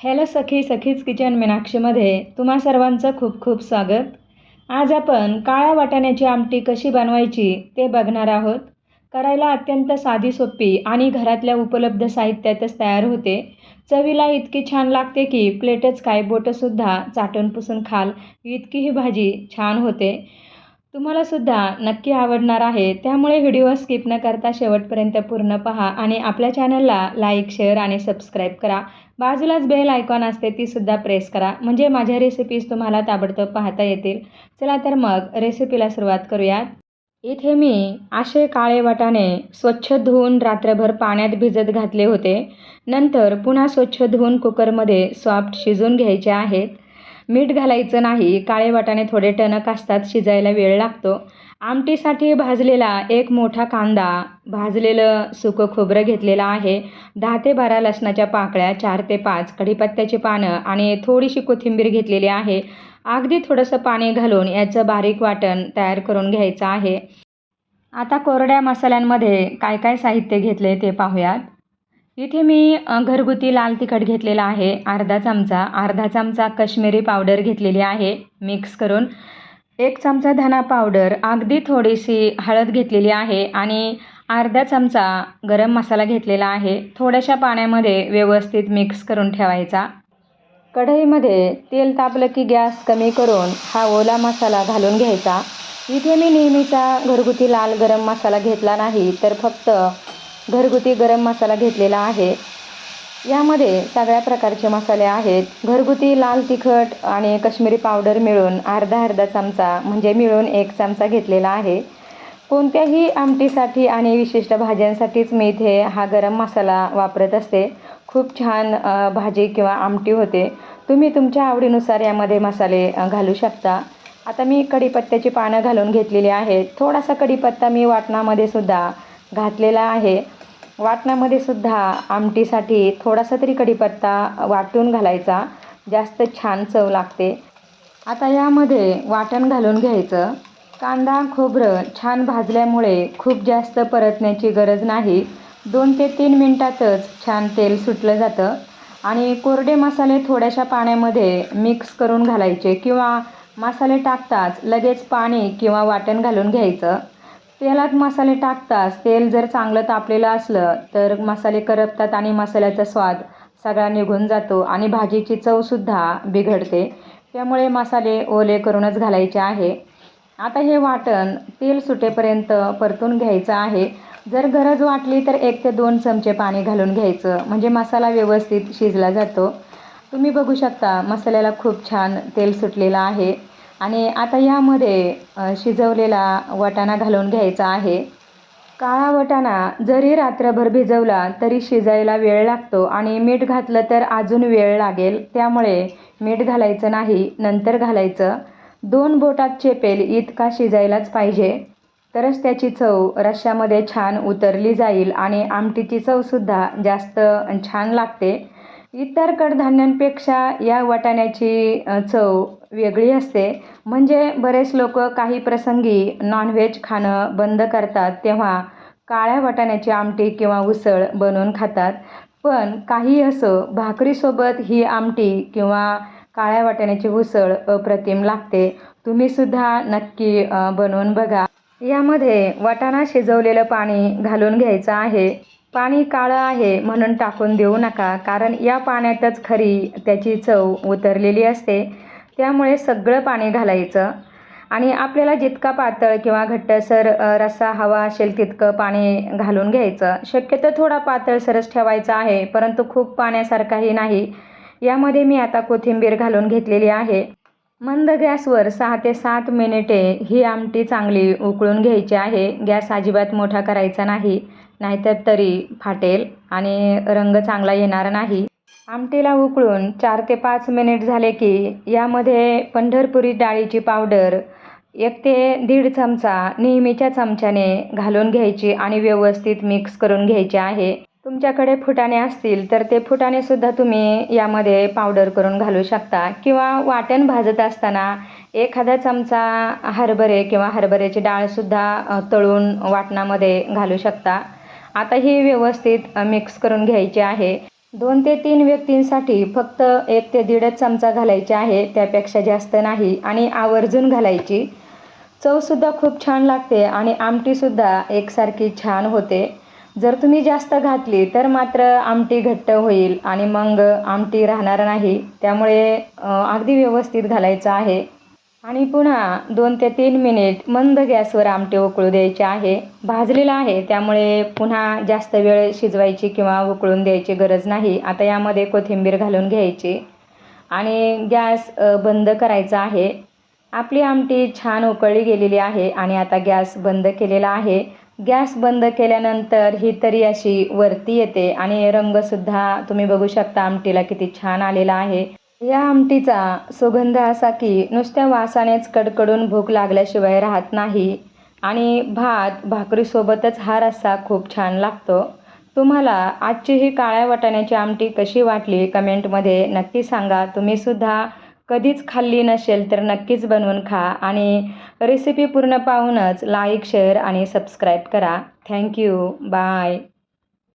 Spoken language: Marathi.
हॅलो सखी सखीज किचन मीनाक्षीमध्ये तुम्हा सर्वांचं खूप खूप स्वागत. आज आपण काळ्या वाटाण्याची आमटी कशी बनवायची ते बघणार आहोत. करायला अत्यंत साधी सोपी आणि घरातल्या उपलब्ध साहित्यातच तयार होते. चवीला इतकी छान लागते की प्लेटच काय बोटंसुद्धा चाटून पुसून खाल. इतकी ही भाजी छान होते. तुम्हालासुद्धा नक्की आवडणार आहे. त्यामुळे व्हिडिओ स्किप न करता शेवटपर्यंत पूर्ण पहा आणि आपल्या चॅनलला लाईक शेअर आणि सबस्क्राईब करा. बाजूलाच बेल आयकॉन असते तीसुद्धा प्रेस करा. म्हणजे माझ्या रेसिपीज तुम्हाला ताबडतोब पाहता येतील. चला तर मग रेसिपीला सुरुवात करूयात. इथे मी असे काळे वाटाणे स्वच्छ धुवून रात्रभर पाण्यात भिजत घातले होते. नंतर पुन्हा स्वच्छ धुवून कुकरमध्ये सॉफ्ट शिजवून घ्यायचे आहेत. मीठ घालायचं नाही काळे वाटाणे थोडे टणक असतात शिजायला वेळ लागतो. आमटीसाठी भाजलेला एक मोठा कांदा भाजलेलं सुकं खोबरं घेतलेलं आहे. दहा ते बारा लसणाच्या पाकळ्या चार ते पाच कढीपत्त्याची पानं आणि थोडीशी कोथिंबीर घेतलेली आहे. अगदी थोडंसं पाणी घालून याचं बारीक वाटण तयार करून घ्यायचं आहे. आता कोरड्या मसाल्यांमध्ये काय काय साहित्य घेतले ते पाहूयात. इथे मी घरगुती लाल तिखट घेतलेला आहे अर्धा चमचा. अर्धा चमचा कश्मीरी पावडर घेतलेली आहे मिक्स करून. एक चमचा धना पावडर अगदी थोडीशी हळद घेतलेली आहे आणि अर्धा चमचा गरम मसाला घेतलेला आहे. थोड्याशा पाण्यामध्ये व्यवस्थित मिक्स करून ठेवायचा. कढईमध्ये तेल तापलं की गॅस कमी करून हा ओला मसाला घालून घ्यायचा. इथे मी नेहमीचा घरगुती लाल गरम मसाला घेतला नाही तर फक्त घरगुती गरम मसाला घेतलेला आहे. यामध्ये सगळ्या प्रकारचे मसाले आहेत. घरगुती लाल तिखट आणि कश्मीरी पावडर मिळून अर्धा अर्धा चमचा म्हणजे मिळून एक चमचा घेतलेला आहे. कोणत्याही आमटीसाठी आणि विशिष्ट भाज्यांसाठीच मी इथे हा गरम मसाला वापरत असते. खूप छान भाजी किंवा आमटी होते. तुम्ही तुमच्या आवडीनुसार यामध्ये मसाले घालू शकता. आता मी कढीपत्त्याची पानं घालून घेतलेली आहेत. थोडासा कढीपत्ता मी वाटणामध्ये सुद्धा घातलेला आहे. वाटणामध्ये सुद्धा आमटीसाठी थोडासा तरी कढीपत्ता वाटून घालायचा. जास्त छान चव लागते. आता यामध्ये वाटण घालून घ्यायचं. कांदा खोबरं छान भाजल्यामुळे खूप जास्त परतण्याची गरज नाही. दोन ते तीन मिनटातच छान तेल सुटलं जातं. आणि कोरडे मसाले थोड्याशा पाण्यामध्ये मिक्स करून घालायचे किंवा मसाले टाकताच लगेच पाणी किंवा वाटण घालून घ्यायचं. तेलात मसाले टाकताच तेल जर चांगलं तापलेलं असलं तर मसाले करपतात आणि मसाल्याचा स्वाद सगळा निघून जातो आणि भाजीची चवसुद्धा बिघडते. त्यामुळे मसाले ओले करूनच घालायचे आहे. आता हे वाटण तेल सुटेपर्यंत परतून घ्यायचं आहे. जर गरज वाटली तर एक ते दोन चमचे पाणी घालून घ्यायचं म्हणजे मसाला व्यवस्थित शिजला जातो. तुम्ही बघू शकता मसाल्याला खूप छान तेल सुटलेलं आहे. आणि आता यामध्ये शिजवलेला वाटाणा घालून घ्यायचा आहे. काळा वाटाणा जरी रात्रभर भिजवला तरी शिजायला वेळ लागतो आणि मीठ घातलं तर अजून वेळ लागेल. त्यामुळे मीठ घालायचं नाही नंतर घालायचं. दोन बोटात चेपेल इतका शिजायलाच पाहिजे. तरच त्याची चव रश्श्यामध्ये छान उतरली जाईल आणि आमटीची चवसुद्धा जास्त छान लागते. इतर कडधान्यांपेक्षा या वाटाण्याची चव वेगळी असते. म्हणजे बरेच लोक काही प्रसंगी नॉनव्हेज खाणं बंद करतात तेव्हा काळ्या वाटाण्याची आमटी किंवा उसळ बनवून खातात. पण काही असो भाकरीसोबत ही आमटी किंवा काळ्या वाटाण्याची उसळ अप्रतिम लागते. तुम्हीसुद्धा नक्की बनवून बघा. यामध्ये वाटाणा शिजवलेलं पाणी घालून घ्यायचं आहे. पाणी काळं आहे म्हणून टाकून देऊ नका कारण या पाण्यातच खरी त्याची चव उतरलेली असते. त्यामुळे सगळं पाणी घालायचं. आणि आपल्याला जितका पातळ किंवा घट्टसर रस्सा हवा असेल तितकं पाणी घालून घ्यायचं. शक्यतो थोडा पातळसरच ठेवायचा आहे परंतु खूप पाण्यासारखाही नाही. यामध्ये मी आता कोथिंबीर घालून घेतलेली आहे. मंद गॅसवर सहा ते सात मिनिटे ही आमटी चांगली उकळून घ्यायची आहे. गॅस अजिबात मोठा करायचा नाही. नाहीतर तरी फाटेल आणि रंग चांगला येणार नाही. आमटीला उकळून चार ते पाच मिनिट झाले की यामध्ये पंढरपुरी डाळीची पावडर एक ते दीड चमचा नेहमीच्या चमच्याने घालून घ्यायची आणि व्यवस्थित मिक्स करून घ्यायची आहे. तुमच्याकडे फुटाणे असतील तर ते फुटाणेसुद्धा तुम्ही यामध्ये पावडर करून घालू शकता किंवा वाटण भाजत असताना एखादा चमचा हरभरे किंवा हरभऱ्याची डाळसुद्धा तळून वाटणामध्ये घालू शकता. आता ही व्यवस्थित मिक्स करून घ्यायची आहे. दोन ते तीन व्यक्तींसाठी फक्त एक ते दीडच चमचा घालायचे आहे त्यापेक्षा जास्त नाही. आणि आवर्जून घालायची. चवसुद्धा खूप छान लागते आणि आमटीसुद्धा एकसारखी छान होते. जर तुम्ही जास्त घातली तर मात्र आमटी घट्ट होईल आणि मग आमटी राहणार नाही. त्यामुळे अगदी व्यवस्थित घालायचं आहे. आणि पुन्हा दोन ते तीन मिनिट मंद गॅसवर आमटी उकळू द्यायची आहे. भाजलेलं आहे त्यामुळे पुन्हा जास्त वेळ शिजवायची किंवा उकळून द्यायची गरज नाही. आता यामध्ये कोथिंबीर घालून घ्यायची. आणि गॅस बंद करायचा आहे. आपली आमटी छान उकळली गेलेली आहे आणि आता गॅस बंद केलेला आहे. गॅस बंद केल्यानंतर ही तरी अशी वरती येते आणि रंगसुद्धा तुम्ही बघू शकता आमटीला किती छान आलेला आहे. या आमटीचा सुगंध असा की नुसत्या वासानेच कडकडून भूक लागल्याशिवाय राहत नाही आणि भात भाकरीसोबतच हा रस्सा खूप छान लागतो. तुम्हाला आजची ही काळ्या वाटाण्याची आमटी कशी वाटली कमेंटमध्ये नक्की सांगा. तुम्हीसुद्धा कधीच खाल्ली नसेल तर नक्कीच बनवून खा आणि रेसिपी पूर्ण पाहूनच लाईक शेअर आणि सबस्क्राईब करा. Thank you bye